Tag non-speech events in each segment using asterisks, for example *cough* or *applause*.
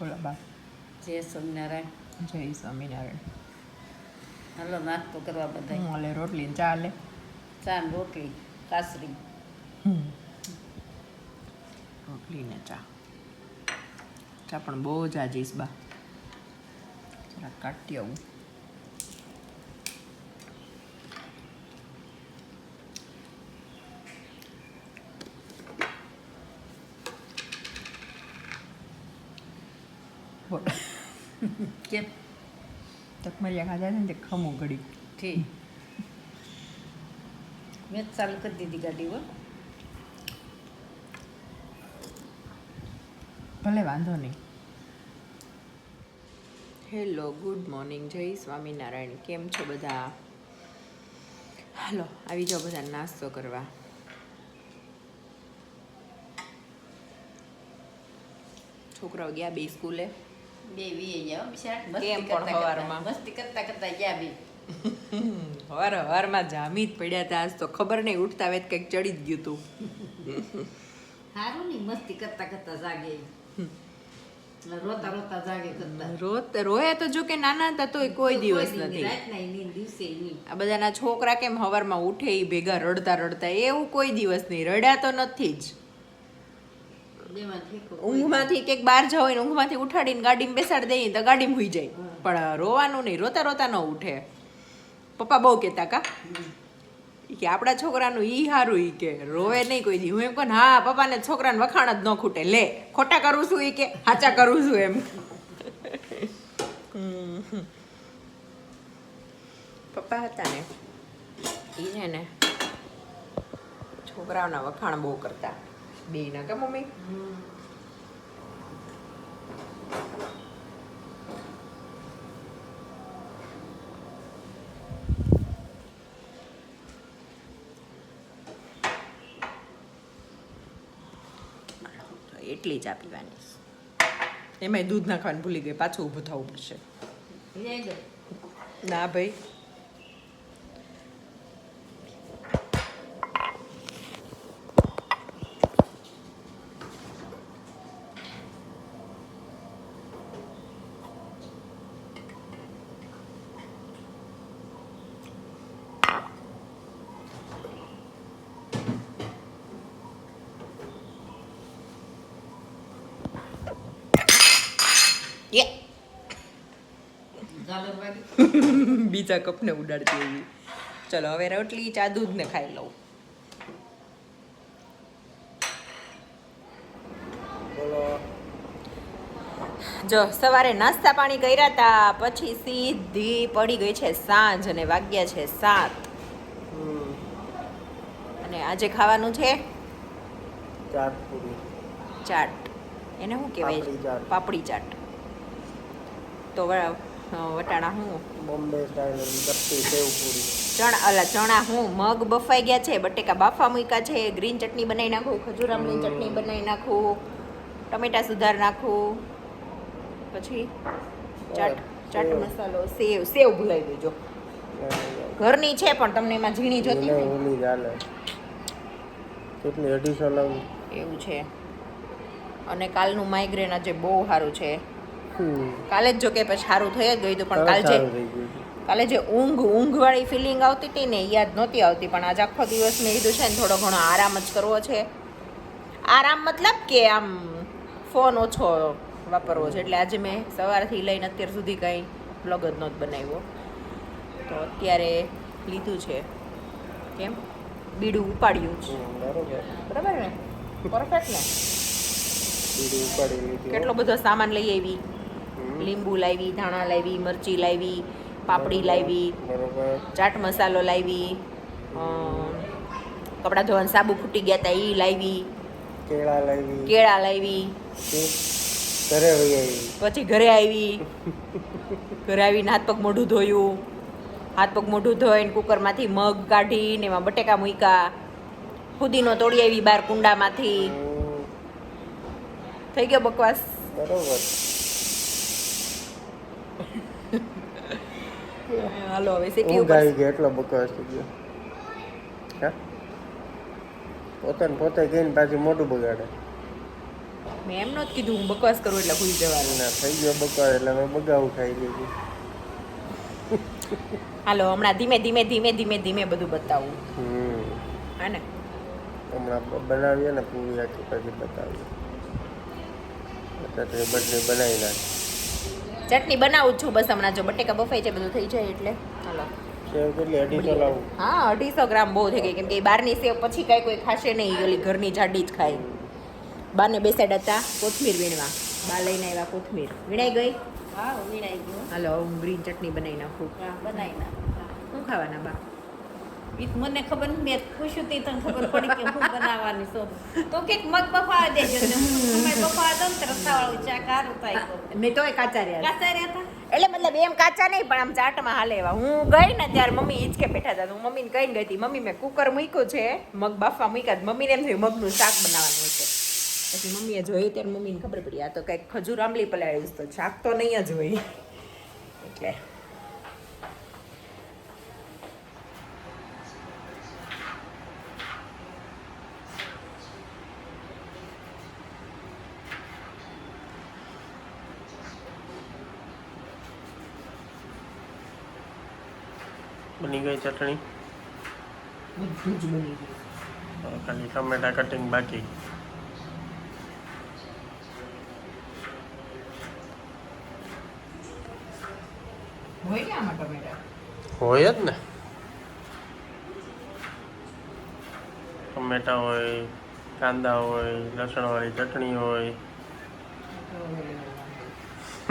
બોલો બા જય સ્વામિનારાયણ જય સ્વામિનારાયણ હાલો નાસ્તો કરવા બધા હું હાલે રોટલી ને ચા લે ચા ને રોટલી કાસરી રોટલી ને ચા ચા પણ બહુ જ આજીસ બા જરાક કાઢતી આવું બોલ કેમ તકમરિયા ખાધા છે ને તે ખમો ઘડી ઠીક. મેં ચાલુ કરી દીધી ગાડી હો. ભલે વાંધો નહીં. હેલો ગુડ મોર્નિંગ જય સ્વામિનારાયણ. કેમ છો બધા? હાલો આવી જાઓ બધા નાસ્તો કરવા. છોકરાઓ ગયા બે સ્કૂલે. બે વીએ બિચારા કેમ મસ્તી કરતા મસ્તી કરતા કરતા ગયા બે હવાર હવારમાં જામી જ પડ્યા હતા આજ તો ખબર નહીં ઉઠતા વેત કંઈક ચડી જ ગયું હતું સારું નહીં મસ્તી કરતા કરતા જાગે. રોતા રોતા જાગે કરતા. રોત રોયા તો જો કે નાના હતા તોય કોઈ દિવસ નથી. દિવસે આ બધાના છોકરા કેમ હવારમાં ઉઠે એ ભેગા રડતા રડતા? એવું કોઈ દિવસ નહીં રડ્યા તો નથી જ. ઊંઘમાંથી કંઈક બહાર જાવ હોય ઊંઘમાંથી ઉઠાડીને ગાડીમાં બેસાડી દઈએ તો ગાડીમાં હુઈ જાય. પણ રોવાનું નહીં રોતા રોતા ન ઉઠે. પપ્પા બહુ કહેતા કા? કે આપણા છોકરાનું ઈ હારું ઈ કે રોવે નહીં કોઈ દી. હું એમ કહું હા પપ્પાને છોકરાને વખાણ જ ન ખૂટે. લે ખોટા કરું છું ઈ કે હાચા કરું છું એમ. પપ્પા હતા ને ઈ છે ને છોકરાઓના વખાણ બહુ કરતા. બે ના કે મમ્મી એટલી જ પીવાની એમાંય દૂધ નાખવાનું ભૂલી ગઈ પાછું ઊભું થવું પડશે ના ભાઈ બીજા કપને ઉડાડતી એવી ચલો હવે રોટલી ચા દૂધ ને ખાઈ લઉં. જો સવારે નાસ્તા પાણી કર્યા તા પછી સીધી પડી ગઈ છે સાંજ અને વાગ્યા છે સાત. અને આજે ખાવાનું છે? ચાટ પૂરી. ચાટ. એને શું કહેવાય? પાપડી ચાટ. તો વટાણા હું? બોમ્બે ચણા અલા ચણા હું? મગ બફાઈ ગયા છે બટેકા બાફા મૂક્યા છે ગ્રીન ચટણી બનાવી નાખું ખજૂર આમલીની ચટણી બનાવી નાખું ટમેટા સુધાર નાખું પછી ચાટ ચાટ મસાલો સેવ સેવ ભૂલાઈ દેજો ઘરની છે પણ તમને એમાં ઝીણી જોતી હોય. ઓલી ચાલે કેટલી અઢીસો લાવું એવું છે. અને કાલનું માઇગ્રેન આજે બહુ સારું છે. કાલે જ જો કે પછી સારું થઈ જ ગયું હતું પણ કાલે જે. કાલે જે ઊંઘ ઊંઘવાળી ફિલિંગ આવતી હતી ને યાદ નહોતી આવતી પણ આજ આખો દિવસ મેં કીધું છે ને થોડો ઘણો આરામ જ કરવો છે. આરામ મતલબ કે આમ ફોન ઓછો વાપરવો છે એટલે આજે મેં સવારથી લઈને અત્યાર સુધી કંઈ બ્લોગ જ નહોતો બનાવ્યો. તો અત્યારે લીધું છે. કેમ? બીડું ઉપાડ્યું છે બરાબર. ને? પરફેક્ટ ને? કેટલો બધો સામાન લઈ આવી. લીંબુ લાવી ધાણા લાવી મરચી લાવી પાપડી લાવી ચાટ મસાલો લાવી કપડાં ધોવાનું સાબુ ફૂટી ગયા હતા એ લાવી કેળા લાવી. કેળા લાવી. ઘરે આવી પછી ઘરે આવી. ઘરે આવીને હાથ પગ મોઢું ધોયું. હાથ પગ મોઢું ધોઈને કુકરમાંથી મગ કાઢીને એમાં બટેકા મૂક્યા. ફુદીનો તોડી આવી બાર કુંડામાંથી. થઈ ગયો બકવાસ. બરોબર. હાલો હવે સીટી ઉપર આવી ગઈ એટલો બકવાસ થઈ ગયો. હા? પોતાને પોતે ગઈને પાછી મોઢું બગાડે. મેં એમ નહોતું કીધું હું બકવાસ કરું એટલે ભૂલી જવાનું. ના થઈ ગયો બકવાસ એટલે મેં બગાવું ખાઈ લીધું. હાલો હમણાં ધીમે ધીમે ધીમે ધીમે ધીમે બધું બતાવું. હા ને? હમણાં બનાવીએ ને પૂરી આખી પછી બતાવીએ. બટણી બનાવી નાખી ચટણી બનાવું છું બસ હમણાં જો બટેકા બફાઈ છે બધું થઈ જાય એટલે. હાલો સેવ કેટલી? અઢીસો લાવું. હા અઢીસો ગ્રામ બહુ થઈ ગઈ કેમ કે એ બહારની સેવ પછી કાંઈ કોઈ ખાશે નહીં ઓલી ઘરની જાડી જ ખાય. બાને બે હતા કોથમીર વીણવા. બા લઈને આવ્યા કોથમીર. વીણાઈ ગઈ? હા વીણાઈ ગયું. હાલો હું ગ્રીન ચટણી બનાવી નાખું. હા બનાવી નાખ. શું ખાવાના બા? તો મને ખબર નહીં મેં પૂછ્યું તી તને ખબર પડી કે હું બનાવવાની છું. તો કંઈક મગ બફાવા દેજો ને હું સમય બફાવા દઉં ને રસાવાળું ચા કારું થાય મેં તો કાચા રહ્યા કાચા રહ્યા હતા? એટલે મતલબ એમ કાચા નહીં પણ આમ ચાટમાં હાલે એવા. હું ગઈ ને ત્યારે મમ્મી હિંચકે બેઠા હતા. હું મમ્મીને કહીને ગઈ હતી મમ્મી મેં કુકર મૂક્યું છે મગ બાફા મૂક્યા મમ્મીને એમ થયું મગનું શાક બનાવવાનું છે પછી મમ્મીએ જોયું ત્યારે મમ્મીને ખબર પડી આ તો કંઈક ખજૂર આંબલી પલાળ્યું તો શાક તો નહીં જ હોય. એટલે બની ગઈ ચટણી. બધું જ બની ગયું ખાલી ટમેટા કટિંગ બાકી. હોય જ ને. ટમેટા હોય કાંદા હોય લસણવાળી ચટણી હોય.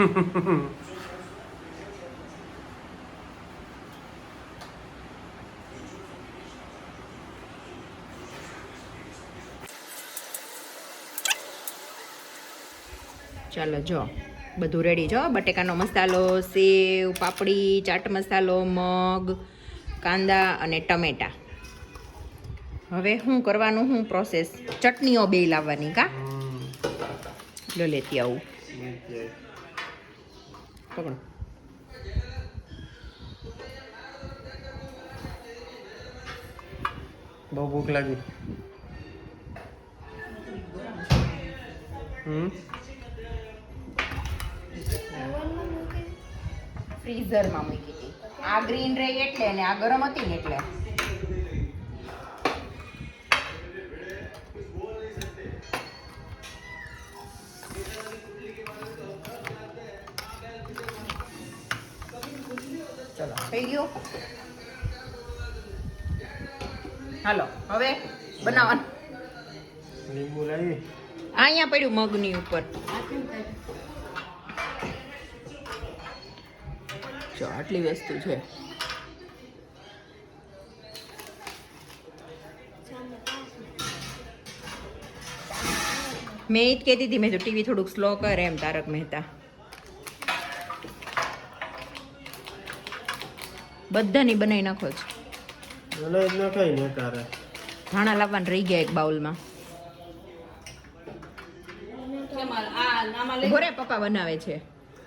*laughs* ચાલો જો, બધું રેડી જો બટેકાનો મસાલો, સેવ, પાપડી, ચાટ મસાલો, મગ, કાંદા અને ટમેટા. હવે હું કરવાનું, હું પ્રોસેસ ચટણીઓ બે લાવવાની, કા. લો લેતી આવું. પકડો. બહુ ભૂખ લાગી. હમ? ફ્રીઝરમાં મૂકી હતી. આ ગ્રીન રહી એટલે અને આ ગરમ હતી ને એટલે. ચલો થઈ ગયું? હાલો હવે બનાવવાનું. લીંબુ લાવી. અહીંયા પડ્યું મગની ઉપર. જો આટલી વસ્તુ છે. મેં એ જ કહેતી હતી મેં તો ટીવી થોડુંક સ્લો કરે એમ તારક મહેતા. બધાની બનાવી નાખો છો. બનાવી જ નખાય ને તારે. ધાણા લાવવાનું રહી ગયા એક બાઉલમાં. કેમ આ આ આમાં લઈ ઘરે પપ્પા બનાવે છે.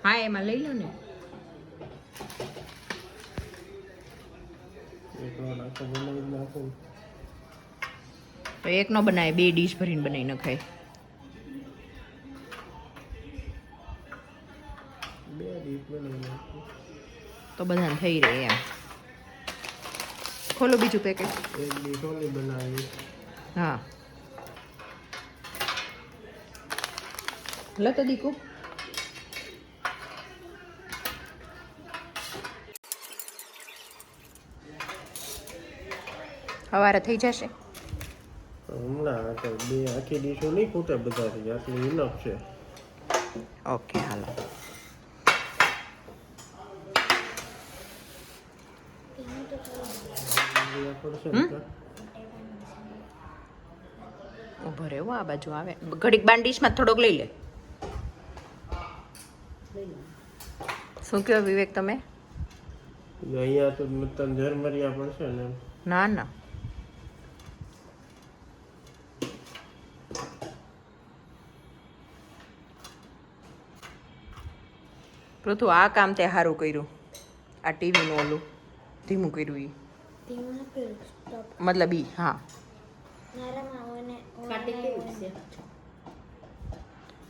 હા એમાં લઈ લો ને. તો એક નો બનાવે બે ડીશ ભરીને બનાવી નખાય. તો બધાને થઈ રહે એમ. ખોલો બીજું પેકેટ હા. લો તો દીકુ. સવારે થઈ જશે. હમણાં તો બે આખી ડીશો નહીં ખૂટે બધાથી આટલી ઇનફ છે. Okay hello? ઊભો રહેવો આ બાજુ આવે. ઘડીક બાંડીશમાં થોડોક લઈ લે. શું કહો વિવેક તમે? અહીંયા તો તને ઝરમરિયા પડશે ને ના ના. પૃથુ આ કામ તે સારું કર્યું. આ ટીવીનું ઓલું ધીમું કર્યું સ્ટોપ મતલબ ઈ હા.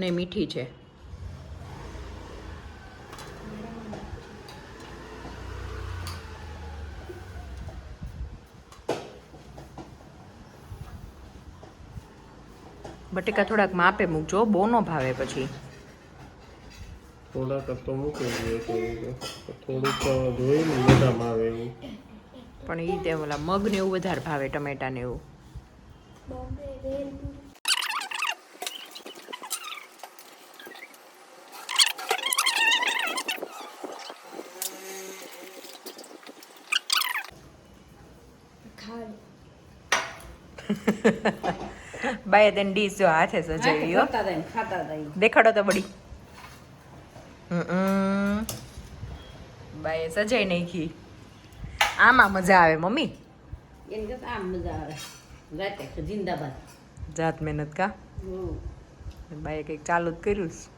નહીં મીઠી છે. બટેકા થોડાક માપે મૂકજો બહુ ન ભાવે પછી. થોડાક તો મૂકી દઈએ કે થોડુંક જોઈને મોઢામાં આવે એવું. પણ એ તે ઓલા મગ ને એવું વધારે ભાવે ટમેટા ને એવું. બાય તેન ડીશ જો હાથે સજાવી. દેખાડો તો બડી. બાય સજાઈ નાખી. આમાં મજા આવે મમ્મી? એને કરતા આમ મજા આવે. રાતે જિંદાબાદ. જાત મહેનત કા? બાય કંઈક ચાલુ જ કર્યું છે.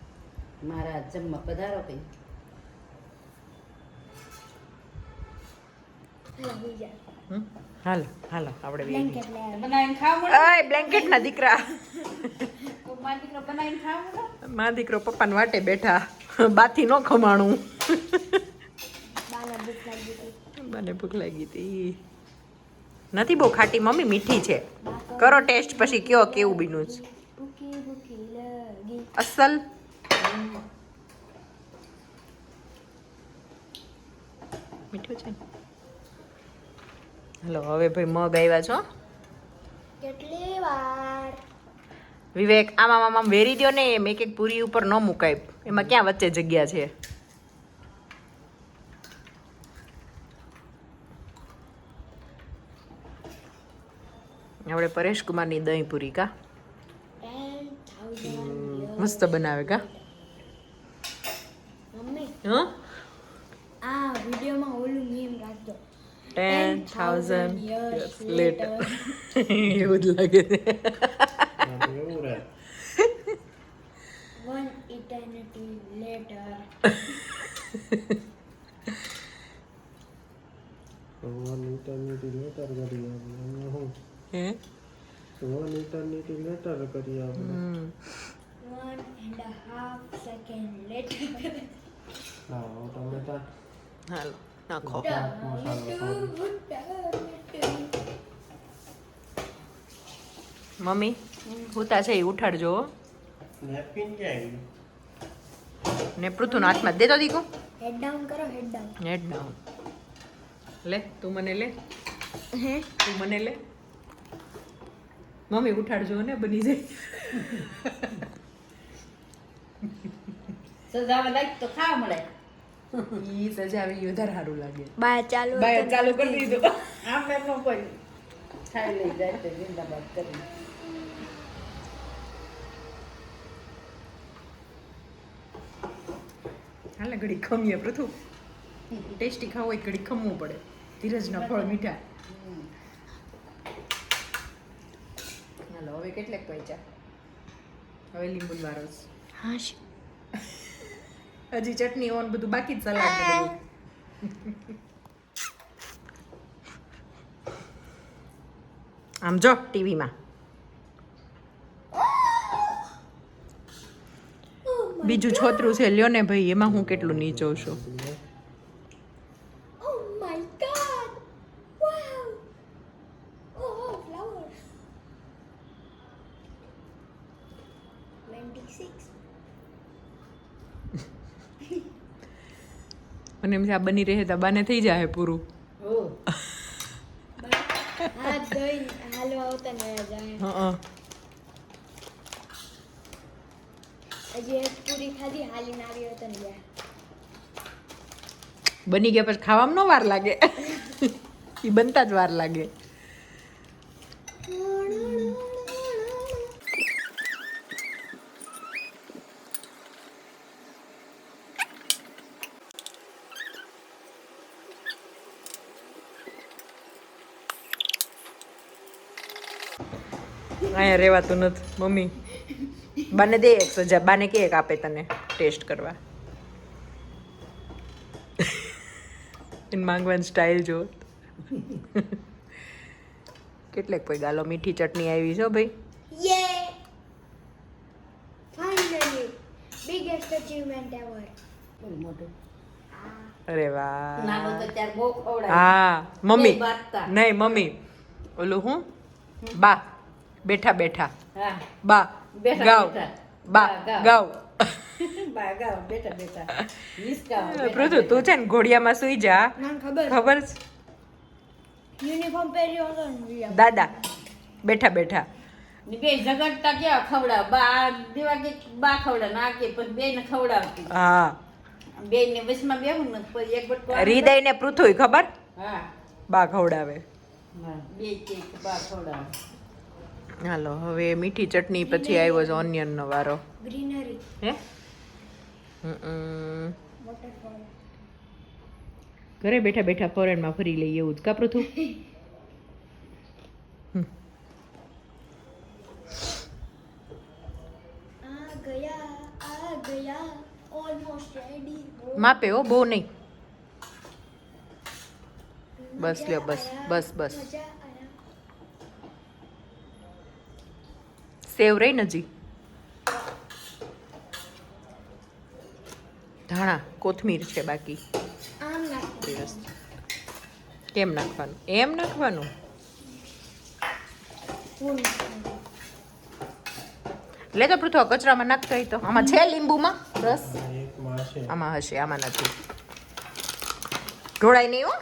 મારા જમવા પધારો કઈ. હાલો? હાલો હાલો આપણે બેસી બ્લેન્કેટ ના દીકરા. મા દીકરો પપ્પાને વાટે બેઠા. બાથી ન ખમાણું. મને ભૂખ લાગી હતી. નથી બહુ ખાટી મમ્મી મીઠી છે. કરો ટેસ્ટ પછી કયો કેવું બીનું છે. ભૂખી ભૂખી લાગી. અસલ? મીઠું છે ને? હલો હવે ભાઈ મગ આવ્યા છો? કેટલી વાર? વિવેક આમાં આમ આમ વેરી દ્યો ને એમ એક એક પૂરી ઉપર ન મુકાય. એમાં ક્યાં વચ્ચે જગ્યા છે? આપણે પરેશ કુમારની દહીં પૂરી કા? મસ્ત બનાવે કા? મમ્મી હા? 10,000 thousand years, later. later. *laughs* you would like it. One eternity later. One eternity later करी आपने हो क्या One eternity later करी आपने One and a half second later हाँ और टमेटा हेलो નાખો. મમ્મી હુતા છે એ ઉઠાડજો. હો. પૃથુ ને હાથમાં દે તો દીકો. હેડ ડાઉન કરો હેડ ડાઉન હેડ ડાઉન લે તું મને લે. હે? તું મને લે. મમ્મી ઉઠાડજો ને બની જાય. સજાવા લાગ તો ખાવા મળે. ઈ સજાવી ઈ વધારે સારું લાગે. બાય ચાલુ બાય ચાલુ કરી દીધું. આમ એમ નો કોઈ ખાઈ લઈ જાય તો જિંદાબાદ કરી હાલે ઘડી ખમીએ પ્રથુ ટેસ્ટી ખાવું હોય ઘડી ખમવું પડે. ધીરજના ફળ મીઠા. હાલો હવે કેટલેક પૈસા હવે લીંબુ વારો હા હા હજી ચટણી ઓન બધું બાકી જ સલાડ આમ જો ટીવીમાં. બીજું છોતરું છે લ્યો ને ભાઈ એમાં હું કેટલું નીચો છું. Oh મને એમ છે આ બની રહે તો બાને થઈ જાય પૂરું. બની ગયા પછી ખાવામાં નો વાર લાગે. *laughs* એ બનતા જ વાર લાગે. અહીંયા રહેવાતું નથી. મમ્મી બાને દે એક સજા બાને કે એક આપે તને ટેસ્ટ કરવા. એને માંગવાની સ્ટાઇલ જો. કેટલેક કોઈ ગાલો મીઠી ચટણી આવી છો ભાઈ. યે ફાઇનલી બેસ્ટ અચીવમેન્ટ એવર મોટું. અરે વાહ. હા મમ્મી. નહીં મમ્મી. ઓલું હું? બા. બેઠા બેઠા. *laughs* બા ગાવ. બા ગાવ. પૃથુ તું છે ને ઘોડિયામાં સુઈ જા. ખબર. દાદા બેઠા બેઠા. બે ઝઘડતા કેવા ખવડાવ? બા દેવા કે બા ખવડાવ? ના કે પછી બે ને ખવડાવતી. હા. બે ને વચમાં બેહું ને પછી એક બટ હૃદય ને પૃથ્વી ખબર? હા. બા ખવડાવે. બે કે બા ખવડાવે. હાલો હવે મીઠી ચટણી પછી આવ્યો છે ઓનિયન નો વારો. ગ્રીનરી હે? ઘરે બેઠા બેઠા ફોરેનમાં ફરી લઈએ એવું જ. કા પૃથુ? માપે હો બહુ નહીં. બસ લ્યો, બસ, બસ, બસ. મજા આયા સેવ રહી ને ધાણા કોથમીર છે બાકી. કેમ નાખવાનું? એમ નાખવાનું? લે તો પૃથ્વ કચરામાં નાખતો તો આમાં છે લીંબુમાં? રસ? આમાં હશે આમાં નથી. ઢોળાય નહીં હો?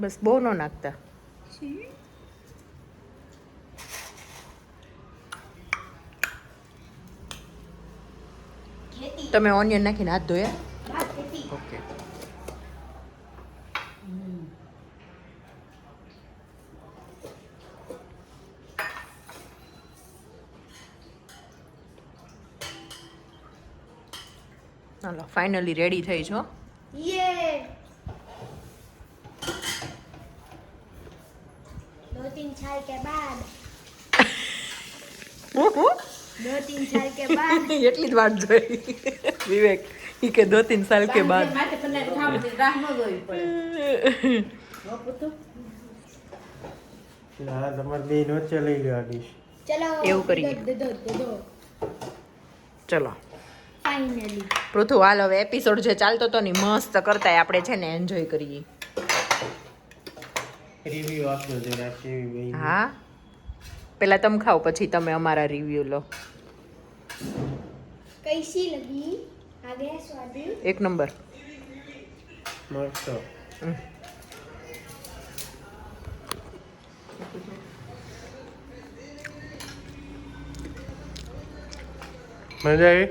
બસ બહુ ન નાખતા. તમે ઓનિયન નાખીને હાથ ધોયા? ઓકે. ચાલો ફાઇનલી રેડી થઈ છો साल *laughs* के बाद दो तीन साल के बाद એટલી જ વાટ જોઈ વિવેક ઈ કે દો તીન સાલ કે બાદ માટે પણ ખાવું રાહ ન જોવી પડે હો પુતુ એટલે આ તમારે બે વચ્ચે લઈ લો આ ડીશ चलो એવું કરીએ. दो दो दो दो ચલો फाइनली પૃથુ હાલ હવે એપિસોડ જે ચાલતો હતો ને ઈ મસ્ત કરતા આપણે છે ને એન્જોય કરીએ રિવ્યુ આપ્યો જરા કેવી બની હા પેલા તમે ખાઓ પછી તમે અમારા રિવ્યુ લો કઈસી લગી આગે સ્વાદ એક નંબર મસ્ત મજા આવી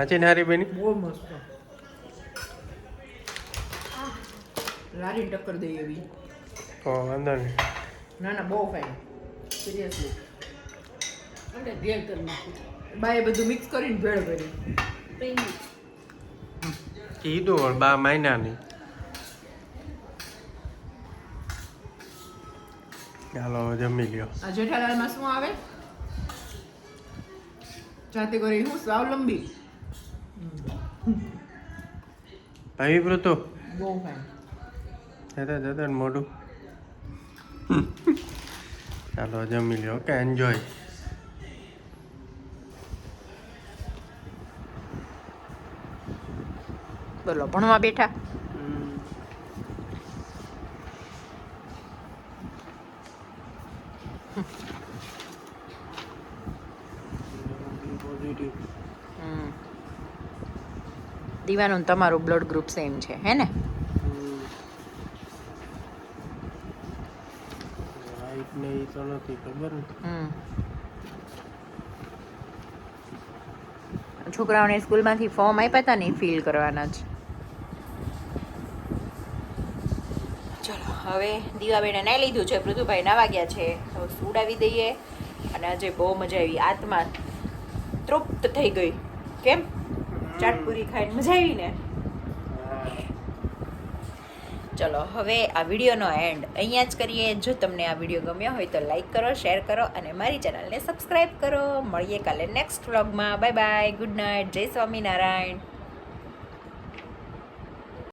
સાચી હારી બેની? બહુ મસ્ત. લારી ટક્કર દઈ એવી તો વાંધો નહીં. ના ના બહુ ફાઇન સિરિયસલી આપણે ભેળ કરી નાખું બાએ બધું મિક્સ કરીને ભેળ કરી કીધું પણ બા નહીં. ચાલો જમી લ્યો. આ જેઠાલાલમાં શું આવે? જાતે કરી હું સ્વાવલંબી? ભાઈ તો બહુ ફાઇન જતા જતા ને મોઢું. ચાલો જમી લ્યો. ઓકે એન્જોય બોલો ભણવા બેઠા પોઝિટિવ હમ. દીવાનું તમારું બ્લડ ગ્રુપ સેમ છે હે ને? રાઈટ ને એ તો નથી ખબર હમ. છોકરાઓને સ્કૂલમાંથી ફોર્મ આપ્યા હતા ને ફિલ કરવાના જ. ચલો હવે દીવાબેને નાઈ લીધું છે પૃથુભાઈ નાવા ગયા છે. હવે સુડાવી દઈએ. અને આજે બહુ મજા આવી. આત્મા તૃપ્ત થઈ ગઈ. કેમ? ચાટપુરી ખાઈને મજા આવી ને ચલો, હવે આ વિડીયોનો એન્ડ અહીંયા જ કરીએ. જો તમને આ વીડિયો ગમ્યો હોય તો લાઈક કરો શેર કરો અને મારી ચેનલને સબસ્ક્રાઈબ કરો. મળીએ કાલે નેક્સ્ટ વ્લોગમાં બાય બાય ગુડ નાઇટ જય સ્વામિનારાયણ.